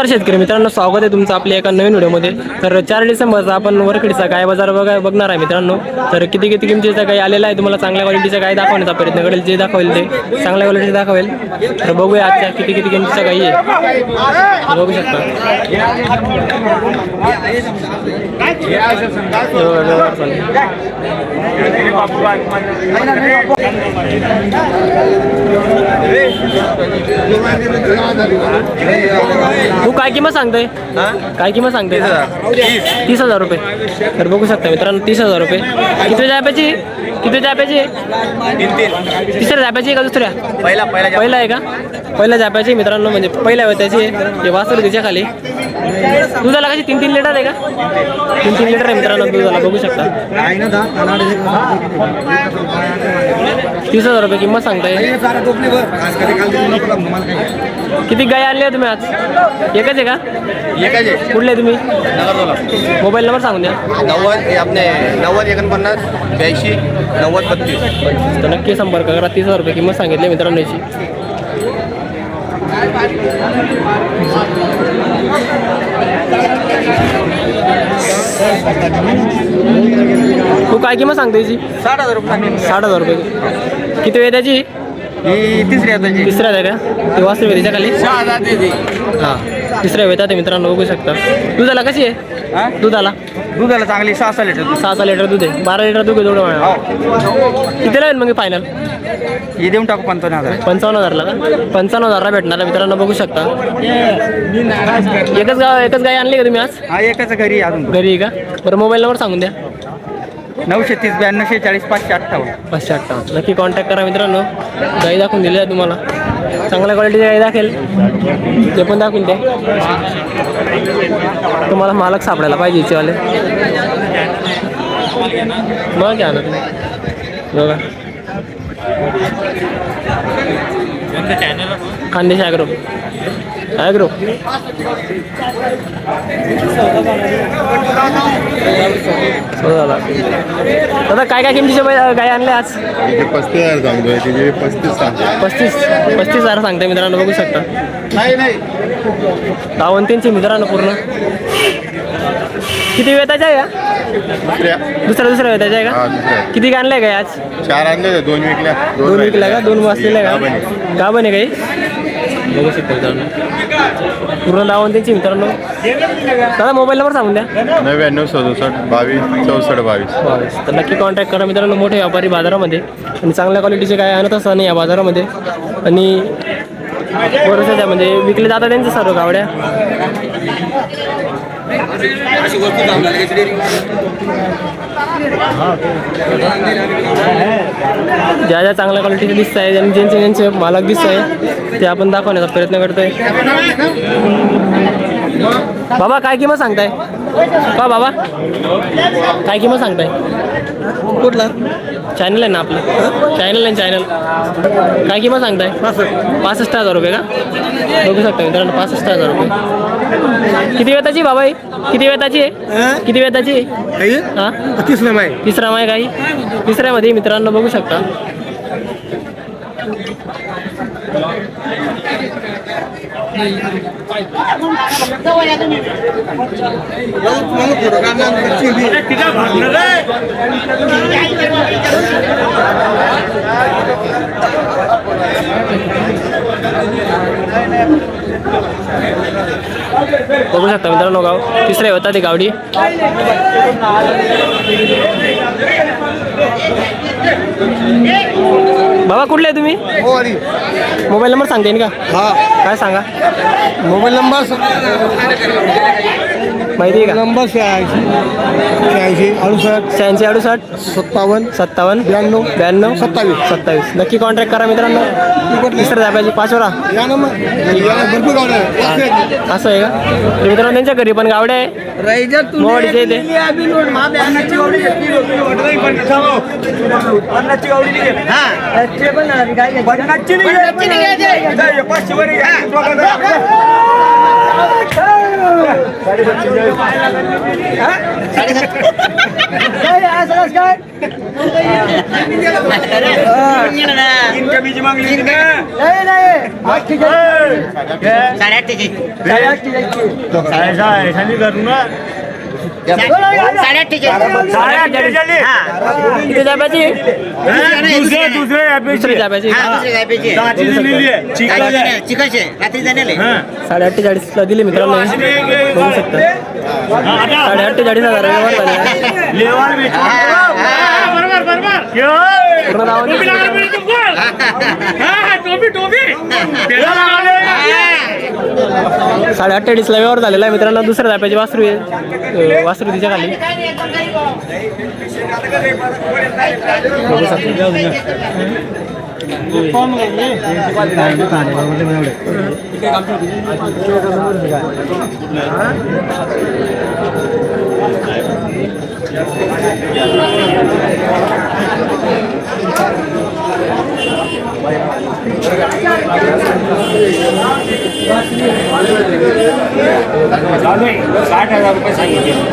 नमस्कार शेतकरी मित्रांनो स्वागत आहे तुमचं आपल्या एका नवीन व्हिडिओमध्ये. तर चार डिसेंबरचा आपण वरखडीचा गाय बाजार बघा बघणार आहे मित्रांनो. तर किती किती किमतीचा गाय आलेला आहे तुम्हाला चांगल्या क्वालिटीचा गाय दाखवण्याचा प्रयत्न करेल. जे दाखवेल ते चांगल्या क्वालिटीचं दाखवेल. तर बघूया आजच्या किती किती किमतीचा काही आहे. बघू शकता. तू काय किंमत सांगतोय? काय किंमत सांगतोय? तीस हजार रुपये. तर बघू शकता मित्रांनो तीस हजार रुपये. किती जाप्याची किती जाप्याची तिसऱ्या जाप्याची का दुसऱ्या? पहिला पहिला पहिला आहे का? पहिल्या जाप्याची मित्रांनो म्हणजे पहिल्या वेताची हे वासरू तिच्या खाली दुधाला कशी तीन तीन लिटर आहे का? तीन तीन लिटर आहे मित्रांनो दुधाला बघू शकता. तीस हजार रुपये किंमत सांगताय. किती गाय आणली आहे तुम्ही आज? एकच आहे का? एकच आहे कुठले तुम्ही? मोबाईल नंबर सांगून द्या. नव्वद हे आपले नव्वद एकोणपन्नास ब्याऐंशी नव्वद बत्तीस तर नक्की संपर्क करा तीस हजार रुपये किंमत सांगितली मित्रांनो याची. तू काय किंमत सांगतो याची साठ हजार रुपये साठ हजार रुपये. किती वेळ त्याची? तिसऱ्या आहे का? ती वास्तू त्याच्याखाली? सहा हजार हां. तिसऱ्या वेळात आहे मित्रांनो बघू शकता. दुधाला कशी आहे? हा? दुधाला? दुधाला चांगली सहा सहा लिटर दूध. सहा सहा लिटर दूध आहे. बारा लिटर दूध आहे तेवढं हो. म्हणा कितीला आहे मग फायनल हे देऊन टाकू पंचावन्न हजार. पंचावन्न हजारला का? पंचावन्न हजारला भेटणार आहे मित्रांनो बघू शकता. एकच गाव एकच गाय आणली का तुम्ही आज? हा एकाच घरी आहे अजून. घरी आहे का? बरं मोबाईल नंबर सांगून द्या. नऊशे तीस ब्याण्णवशे चाळीस पाचशे अठ्ठावन्न. पाचशे अठ्ठावन्न. नक्की कॉन्टॅक्ट करा मित्रांनो. गाई दाखवून दिली आहे तुम्हाला. चांगल्या क्वालिटीची गाई दाखेल. ते पण दाखवून द्या. तुम्हाला मालक सापडायला पाहिजे इचेवाले. मग घ्या ना तुम्ही. बघा. खानदेश ॲग्रो ॲग्रो दादा काय काय किमतीचे गाय आणले आज? पस्तीस हजार सांगतोय तिथे पस्तीस सांगतोय. पस्तीस पस्तीस हजार सांगते मित्रांनो बघू शकता. नाही नाही. दावंतींचे मित्रांनो पूर्ण. किती वेताचे आहे का दुसऱ्या. दुसऱ्या दुसऱ्या वेताचे आहे हा का दुसऱ्या. किती आणले काय आज? चार आणले होते, दोन विकल्या. दोन विकल्या का? दोन वाचलेल्या हा, का बने. का बने काही बघू शकता मित्रांनो. पूर्ण दावंतींची मित्रांनो. दादा मोबाईल नंबर सांगून द्या. नव्याण्णव सदुसष्ट बावीस चौसष्ट बावीस. बावीस. तर नक्की कॉन्टॅक्ट करा मित्रांनो मोठे व्यापारी बाजारामध्ये. आणि चांगल्या क्वालिटीचे काय आणत असताना या बाजारामध्ये. आणि बरंचसं म्हणजे विकले जातात त्यांचं सर्व गावड्या. ज्या ज्या चांगल्या क्वालिटीचे दिसत आहे आणि ज्यांचे ज्यांचे मालक दिसत आहे ते आपण दाखवण्याचा प्रयत्न करतोय. बाबा काय किंमत सांगताय? का बाबा काय किंमत सांगताय? कुठला? चॅनल आहे ना आपलं. चॅनल आहे चॅनल काय किंमत सांगताय? पासष्ट हजार रुपये का? बघू शकता मित्रांनो पासष्ट हजार रुपये. किती वेताची बाबा ही किती वेताची आहे? किती वेताची? आहे. हा तिसरं माय तिसरा माय काही तिसऱ्यामध्ये मित्रांनो बघू शकता. बघू शकता मित्रांनो गाव. तिसरे होता ती गावडी. बाबा कुठले आहे तुम्ही? मोबाईल नंबर सांगता का? हा. काय सांगा? मोबाईल नंबर माहिती आहे का? नंबर शहाऐंशी शहाऐंशी अडुसष्ट शहाऐंशी अडुसष्ट सत्तावन्न सत्तावन्न ब्याण्णव ब्याण्णव सत्तावीस. सत्तावीस. नक्की कॉन्टॅक्ट करा मित्रांनो. तिसरं दाबायची पाचवरा या ना मग या ना, भरपूर गावड्या आहेत. असं आहे का? तर मित्रांनो त्यांच्या घरी पण गावडे आहे. मोवाडीचे इथे किती जाब्याची दुसरी जाब्याची साडे अठ्ठेचाळीसला दिली मित्रांनो. बघू शकता. साडे अठ्ठेचाळीस हजार व्यवहार झाले साडे अठ्ठेचाळीसला व्यवहार झालेला आहे मित्रांनो दुसऱ्या जाप्याची वासरू आहे अं, वासरू तिच्या खाली बघू शकता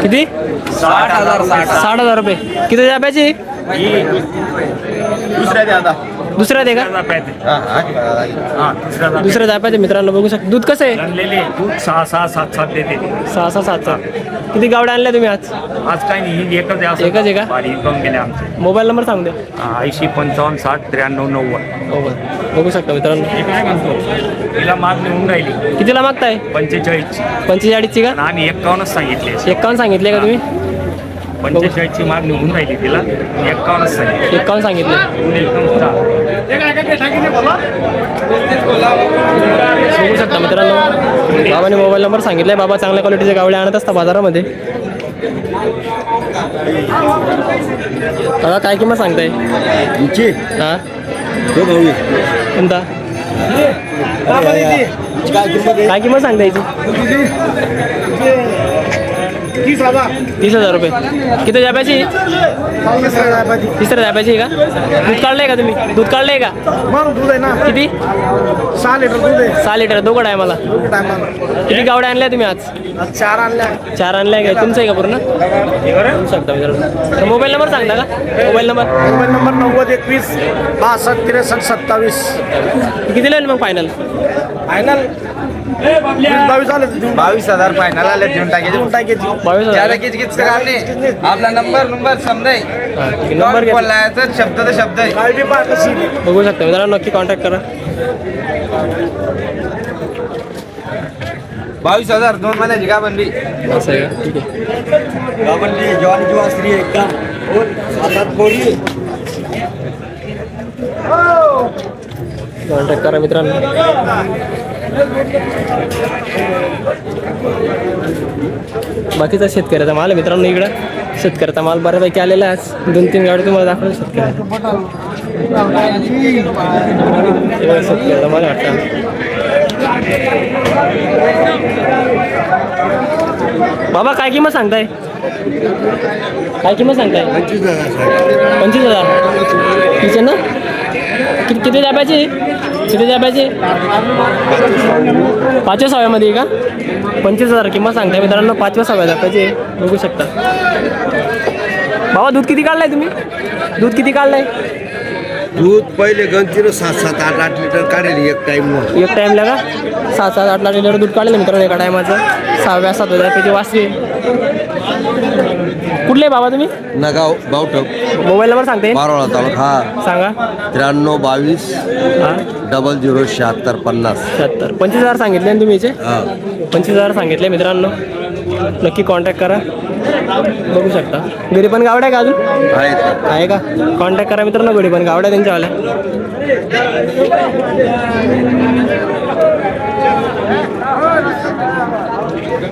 किती साठ हजार साठ हजार रुपये किती जाप्याची दुसऱ्या द्या आता. दुसऱ्या दे का? दुसऱ्या जाप्याचे मित्रांनो बघू शकता. दूध कसं आहे? आणलेले दूध सहा सहा सात सात देते. सहा सहा सात सात. किती गावड्या आणल्या तुम्ही आज? आज काय नाही ही एकच आहे असं. एकच आहे का? बारी इन्कम गेले आमचे. मोबाईल नंबर सांगू द्या. ऐंशी पंचावन्न साठ त्र्याण्णव नव्वद. हो का? बघू शकता मित्रांनो. हे काय म्हणतो? तिला मागणी होऊन राहिली. कितीला मागताय? पंचेचाळीसची. पंचेचाळीसची का? आणि आम्ही एक्कावन्नच सांगितले एक्कावन्न सांगितले का तुम्ही? पंचेचाळीसची मागणी होऊन राहिली तिला. एक्कावन्नच सांगितले. एक्कावन्न सांगितले. बघू शकता मित्रांनो. बाबाने मोबाईल नंबर सांगितलाय. बाबा चांगल्या क्वालिटीचे गावड्या आणत असतात बाजारामध्ये. दादा काय किंमत सांगताय? हा? कोणता? काय किंमत सांगता याची? तीस हजार. तीस हजार रुपये. किती जाब्याची तिसऱ्या जाब्याची का? दूध काढलंय का तुम्ही? दूध काढलंय का? मग दूध आहे ना. किती? सहा लिटर दूध आहे. सहा लिटर दोघड आहे मला. किती गावड्या आणल्या तुम्ही आज? चार आणल्या. चार आणल्या काय? तुमचं आहे का पूर्ण? शकता मित्रांनो मोबाईल नंबर सांगता का? Mobile number? मोबाईल नंबर नव्वद एकवीस बासष्ट त्रेसष्ट सत्तावीस. किती लागेल मग फायनल फायनल बावीस हजार फायनल आले देऊन टाकायचे देऊन टाकायची बावीस ज्यादा हजार किच किच काम नाही. आपला नंबर नंबर समजाय. नंबर बोलायचं शब्द तर शब्द आहे बघू शकता मित्रांनो नक्की कॉन्टॅक्ट करा. बावीस हजार दोन महिन्याची का बनली असं आहे का? ठीक आहे. कॉन्टॅक्ट करा मित्रांनो. बाकीचा शेतकऱ्याचा माल मित्रांनो इकडं. शेतकऱ्याचा माल बऱ्यापैकी आलेला आहे आज. दोन तीन गाडी तुम्हाला दाखवलं शेतकऱ्याचा हे शेतकऱ्याचा माल वाटतं बाबा काय किंमत सांगताय? काय किंमत सांगताय? पंचवीस हजार. तिचे ना? किती किती जाब्याची किती जाब्याची पाचव्या सहाव्यामध्ये का? पंचवीस हजार किंमत सांगताय मित्रांनो पाचव्या सहाव्या आहे. बघू शकता. बाबा दूध किती काढलाय तुम्ही? दूध किती काढलाय? दूध पहिले गंजीनं सात सात आठ आठ लिटर काढेल एक टाइम एक टाईमला का? सात सात आठ लाख लिटर दूध काढलं मित्रांनो एका टायमाचं सहाव्या सात हजार रुपयाची वासरी. कुठले आहे बाबा तुम्ही? नगाव गावठप मोबाईल नंबर सांगते. मारोळा तालुका. हा सांगा. त्र्याण्णव बावीस हा. डबल झिरो शहात्तर पन्नास. शहात्तर. पंचवीस हजार सांगितले ना तुम्ही याचे? हा. पंचवीस हजार सांगितले मित्रांनो. नक्की कॉन्टॅक्ट करा. बघू शकता. घरी पण गावड्या का अजून? आहेत. आहे का? कॉन्टॅक्ट करा मित्रांनो. घरी पण गावड्या त्यांच्यावाल्या.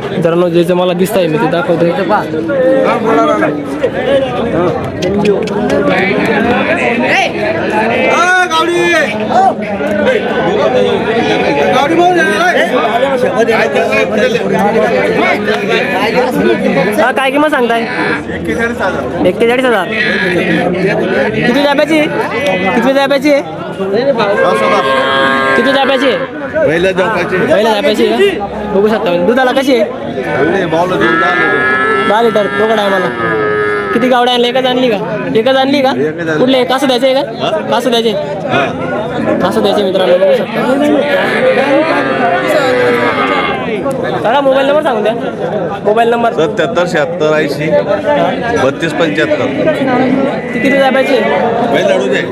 मित्रांनो जे जे मला दिसत आहे मी ते दाखवतो हा काय किंमत सांगताय? एक्केचाळीस हजार. किती जाब्याची किती जाब्याची आहे किती जाब्याची आहे पहिल्या जोपाची पहिल्या का? बघू शकता म्हणजे दुधाला कशी दहा लिटर. दोघं आहे मला किती गावड्या आणल्या? एकच आणली का? एकच आणली का. कुठले? कसं द्यायचे का? कसं द्यायचे. कसं द्यायचे मित्रांनो बघू शकता. काका मोबाईल नंबर सांगून द्या. Mobile number. सत्याहत्तर शहात्तर ऐंशी बत्तीस पंच्याहत्तर. किती जाब्याची? पहिला अडू दे.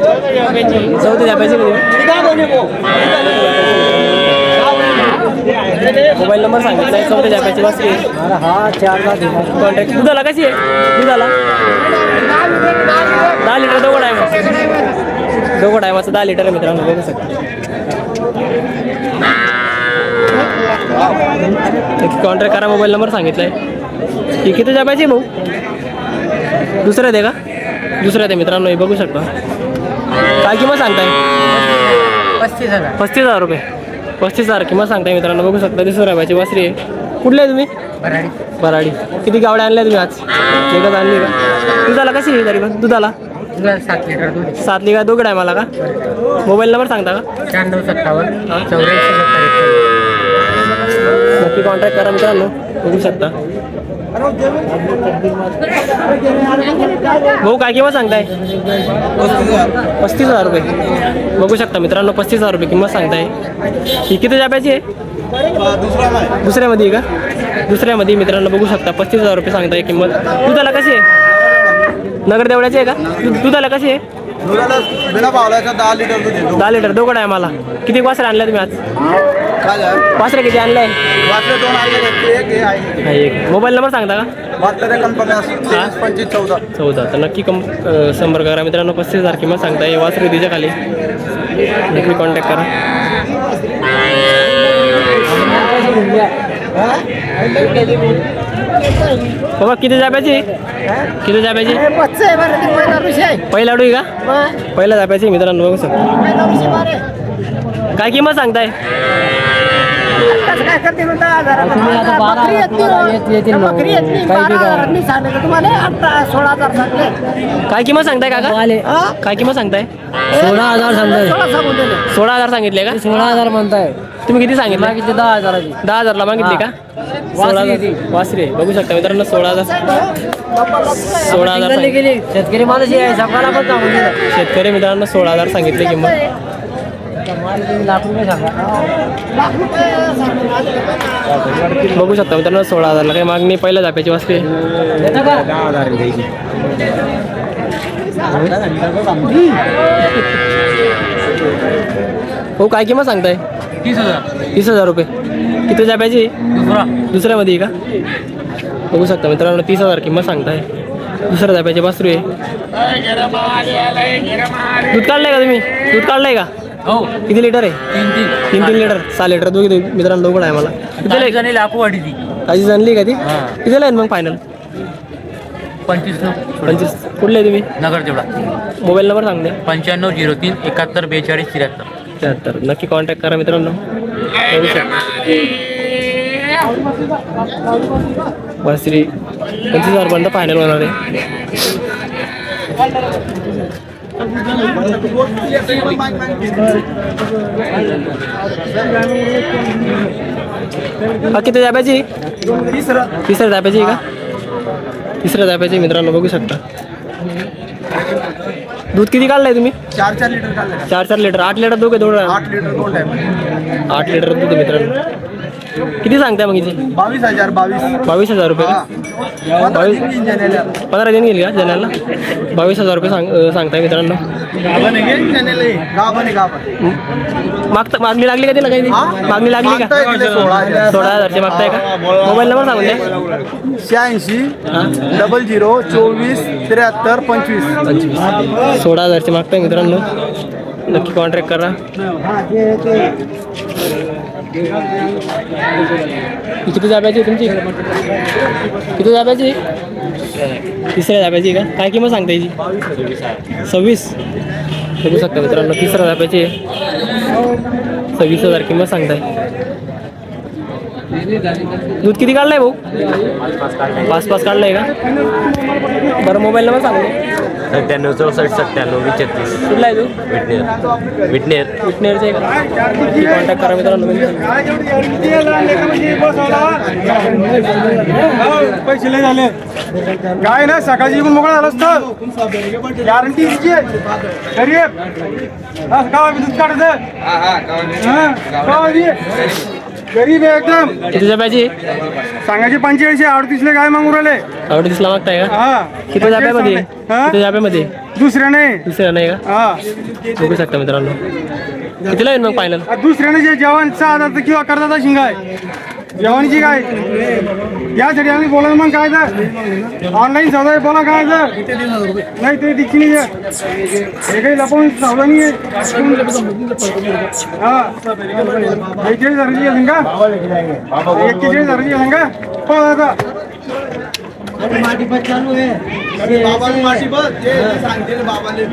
चौथी जाब्याची मोबाईल नंबर सांगितला आहे चौथ्या जाब्याची वासरी हा चार कॉन्टॅक्ट दुधाला कशी आहे? दुधाला दहा लिटर दोघं टायमाचं दोघं टायमाचं दहा लिटर आहे मित्रांनो बघू शकता. कॉन्टॅक्ट करा मोबाईल नंबर सांगितला आहे ही किती जाब्याची भाऊ. दुसऱ्या दे का? दुसऱ्या दे मित्रांनो हे बघू शकता. काय किंमत सांगताय? पस्तीस हजार. पस्तीस हजार रुपये. पस्तीस हजार किंमत सांगताय मित्रांनो बघू शकता. दुसऱ्या रुपयाची वासरी आहे. कुठले आहे तुम्ही? बराडी किती गावड्या आणल्या तुम्ही आज? एकच आणली का? दुधाला कशी आहे तरी पण? दुधाला? सात लिटर दूध सात लिगा दोघं आहे मला का? मोबाईल नंबर सांगता का? शहाण्णव सत्तावन्न चौऱ्याऐंशी नक्की कॉन्टॅक्ट करा मित्रांनो बघू शकता. भाऊ काय किंमत सांगताय? पस्तीस हजार रुपये. बघू शकता मित्रांनो पस्तीस हजार रुपये किंमत सांगताय. ही किती जाब्याची आहे? दुसऱ्यामध्ये का? दुसऱ्यामध्ये मित्रांनो बघू शकता. पस्तीस हजार रुपये सांगताय किंमत. दुधाला कशी आहे? नगर देवळाची आहे का? दुधाला कशी आहे? दहा लिटर दहा लिटर दोघं आहे मला. किती वासरे आणल्या तुम्ही आज? वासरे किती आणले वाटलं दोन आणले एक हे आहे. एक. मोबाईल नंबर सांगता का? तेवीस पंचवीस चौदा. चौदा. तर नक्की कम अ, संपर्क करा. मित्रांनो पस्तीस हजार किंमत सांगता ये वासरू तिच्या खाली. नक्की कॉन्टॅक्ट करा. बाबा किती जाब्याची? किती जाब्याची? पहिला अडू का? पहिल्या जाब्याची मित्रांनो बघू शकता. काय किंमत सांगताय? काय किंमत सांगताय काका? काय किंमत सांगताय? सोळा हजार सांगताय. सोळा हजार सांगितले का? सोळा हजार म्हणताय. तुम्ही किती सांगितलं? दहा हजाराची. दहा हजारला मागितली का? सोळा हजार. वासरी. बघू शकता मित्रांनो सोळा हजार. सोळा हजार शेतकरी माणूस शेतकरी मित्रांनो सोळा हजार सांगितले किंमत. बघू शकता मित्रांनो सोळा हजारला काही मागणी पहिल्या जाप्याची का हो काय किंमत सांगताय? तीस हजार. तीस हजार रुपये. किती जाप्याची दुसरा. दुसऱ्यामध्ये का? बघू शकता मित्रांनो तीस हजार किंमत सांगताय. दुसऱ्या जाप्याची वासरू आहे. दूध काढलंय का तुम्ही? दूध काढलंय का? हो. किती लिटर आहे? तीन तीन. तीन तीन लिटर. सहा लिटर. दोघी दोघी मित्रांनो दोघं आहे मला? जणी लाकू वाढी ती ताजी जाणली का ती. कितीला आहे मग फायनल पंचवीस पंचवीस. कुठले आहे तुम्ही? नगर तेवढा मोबाईल नंबर सांग द्या पंच्याण्णव झिरो तीन एकाहत्तर बेचाळीस त्र्याहत्तर. त्र्याहत्तर. नक्की कॉन्टॅक्ट करा मित्रांनो. वासरी पंचवीस हजारपर्यंत फायनल होणार आहे. हा किती जाब्याची तिसऱ्या जाब्याची आहे का? तिसऱ्या जाब्याची मित्रांनो बघू शकता. दूध किती काढलंय तुम्ही? चार चार लिटर चार चार लिटर. आठ लिटर दोघे दोन आठ लिटर दोन आठ लिटर दूध मित्रांनो. किती सांगताय मग हिचे बावीस हजार बावीस बावीस हजार रुपये का? बावीस. पंधरा दिन गेली का जनाला बावीस हजार रुपये सांग अं, सांगताय मित्रांनो गाभण आहे की जणाला आहे? गाभण आहे, गाभण. मागता मागणी लागली का तिला काही हा? मागणी लागली का तिला सोळा हजार. सोळा हजारचे मागताय का मोबाईल नंबर सांगून द्या शहाऐंशी? डबल झिरो चोवीस त्र्याहत्तर पंचवीस सोळा हजारचे मागताय मित्रांनो नक्की कॉन्टॅक्ट करा ही किती जाब्याची तुमची? का? काय किंमत सांगता याची? सव्वीस. बघू शकता मित्रांनो, तिसऱ्या जाब्याची सव्वीस हज़ार किंमत सांगताय. दूध किती काढलंय भाऊ? पाच पाच का? बरं, मोबाईल नंबर सांगतो. सत्त्याण्णव चौसष्ट सत्त्याण्णव वीस छत्तीस कुठला आहे तू? विटनेर. विटनेर. विटनेरचे का कॉन्टॅक्ट करा मित्रांनो पैसे लय झाले. काय ना सकाळची पण मोकळा झाला असतं. गॅरंटी गरीब. गावा दूध काढायचं. हा, गावा बी. गरीब आहे एकदम. कितीच्या पाहिजे सांगायचे पंचेचाळीस अडतीसले काय मागू राहिले? आवडी दिसला मागताय का? हा. किती जाप्यामध्ये हा? किती जाप्यामध्ये दुसऱ्याने. दुसऱ्या नाही का? हा. बघू शकता मित्रांनो. कितीला येईल मग फायनल आ, दुसऱ्याने जे जेवण सहा हजार किंवा करतात शिंगाय जेवणची काय? यासाठी आम्ही बोला मग काय तर? ऑनलाईन सौदा आहे, बोला काय तर? नाही ते दिसली नाही आहे. हे काही लपवून सौदा नाही आहे. हा. एक्केचाळीस हजाराची असेल का? एक्केचाळीस हजाराची असेल का? हो दादा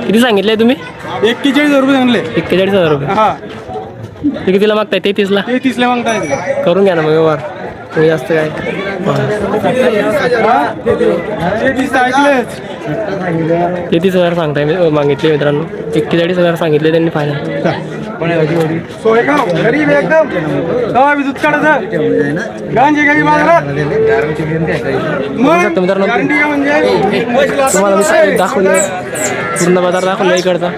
किती सांगितले तुम्ही? एक्केचाळीस हजार रुपये आणले एक्केचाळीस हजार रुपये हा. ते कितीला मागताय? तेहतीसला? ते तीसला मागताय करून घ्या ना मग व्यवहार. तुम्ही जास्त काय? तेहतीस हजार सांगताय मी मागितले मित्रांनो. एक्केचाळीस हजार सांगितले त्यांनी फायनल मित्रांनो. म्हणजे. तुम्हाला मी दाखवले पूर्ण बाजार दाखवला इकडचा.